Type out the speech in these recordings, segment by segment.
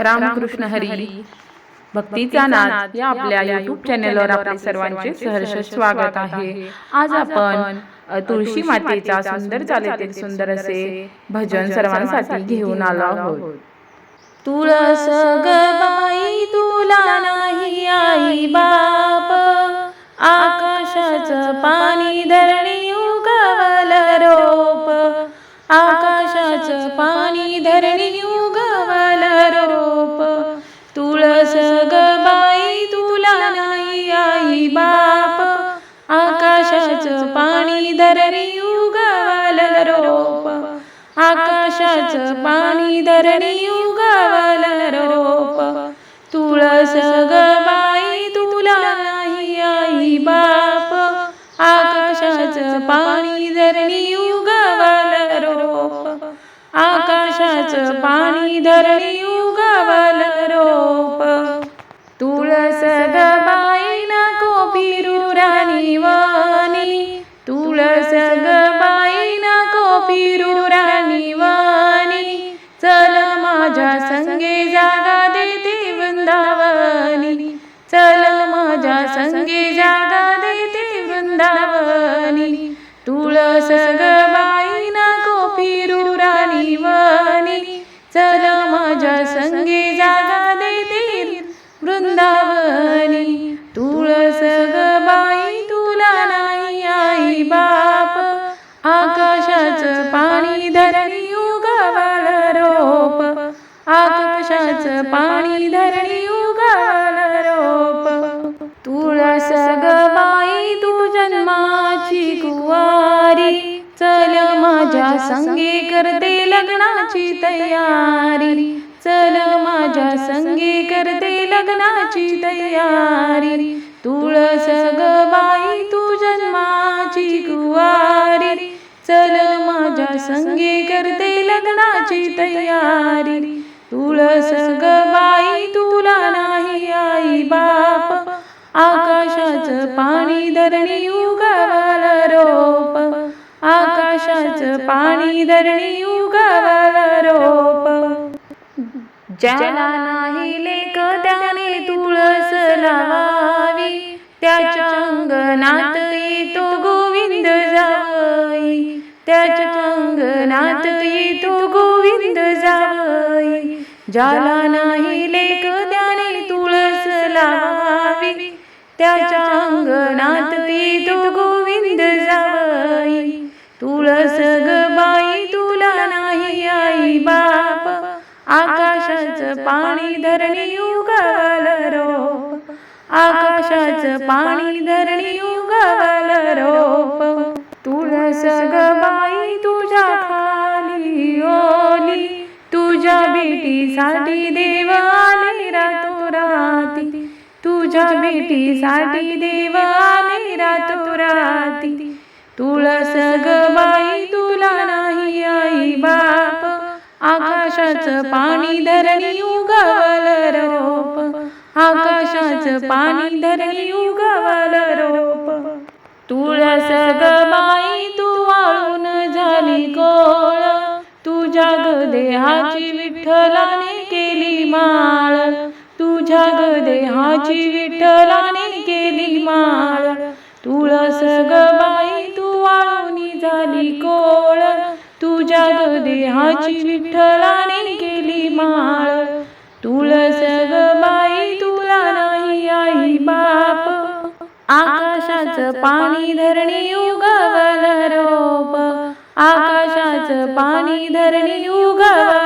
रामकृष्ण हरी. भक्तीचा नाद या आपल्या युट्यूब चॅनलवर आपले सर्वांचे सहर्ष स्वागत आहे. आज आपण तुळशी मातेचा सुंदर चालीतील सुंदर असे भजन सर्वांसाठी घेऊन आलो आहोत. तुळस ग बाई तुला नाही आई बाप. आकाशाचं पाणी धरणी उगवल रोप. आकाशाचं पाणी धरणी उगवल रोप. धरणी उगवल रोप. आकाशाचं पाणी धरणी उगवल रोप. तुळस ग तुला नाही आई बाप. आकाशाचं पाणी धरणी उगवल रोप. आकाशाचं पाणी धरणी उगवल रोप. तुळस ग जग बाई नको फिरू राणी वाणी. चल माझ्या संगे जागा देते वृंदावनी. चल माझ्या संगे जागा देते वृंदावनी. तुळस ग बाई नको फिरू राणी वाणी. चल माझ्या संगे आकाशाच पाणी धरणी उगवल रोप. तुळस ग बाई तू जन्माची कुवारी. चल माझ्या संगे करते लग्नाची तयारी. चल माझ्या संगे करते लग्नाची तयारी. तुळस ग बाई तू जन्माची कुवारी. चल माझ्या संगे करते लग्नाची तयारी. तुळस ग बाई तुला नाही आई बाप. आकाशाच पाणी धरणी उगवल रोप. आकाशाचं पाणी धरणी उगवल रोप. ज्याला नाही लेख त्याने तुळस लावावी. त्याच्या अंगणात येतो गोविंद जावई ज्याला नाही लेख त्याने तुळस लावी त्याच्या अंगणात येतो गोविंद जावई तुळस ग बाई तुला नाही आई बाप. आकाशाच पाणी धरणी उगाल रोप. आकाशाच पाणी धरणी उगाल रोप. तुळस ग भेटीसाठी बेटीसाठी देव आले रातो तुळस गवाई तुला नाही आई बाप. आकाशाचं पाणी धरणी उगवल रोप. आकाशाचं पाणी धरणी उगवल रोप. तुळस गवाई तू वाळून झाली कोळ. तुझ्या देहाची विठ्ठला ग देहाची विठ्ठलाने केली माळ. तुळस ग बाई तू वाळूनी झाली कोळ. तुझ्या ग देहाची विठ्ठलाने केली माळ. तुळस ग बाई तुला नाही आई बाप. आकाशाचं पाणी धरणी उगवल रोप. आकाशाचं पाणी धरणी उगवल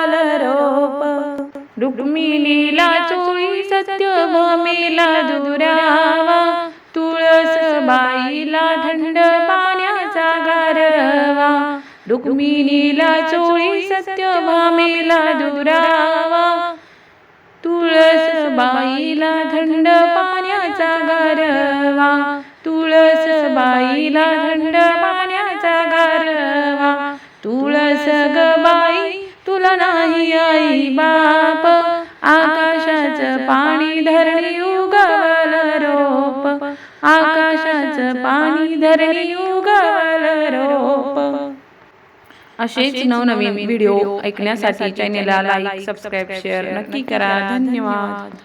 रुक्मिणीला चोळी सत्य भामेला दुरावा. तुळस बाईला थंड पाण्याचा गारवा. रुक्मिणीला चोळी सत्य भामेला दुरावा. तुळस बाईला थंड पाण्याचा गारवा. तुळस बाईला थंड पाण्याचा गारवा. तुळस ग नाही आई बाप. आकाशाचं पाणी धरणी उगवल रोप. आकाशाचं पाणी धरणी उगवल रोप. असेच नवनवीन व्हिडिओ ऐकण्यासाठी चॅनेलला लाईक सबस्क्राईब शेअर नक्की करा. धन्यवाद.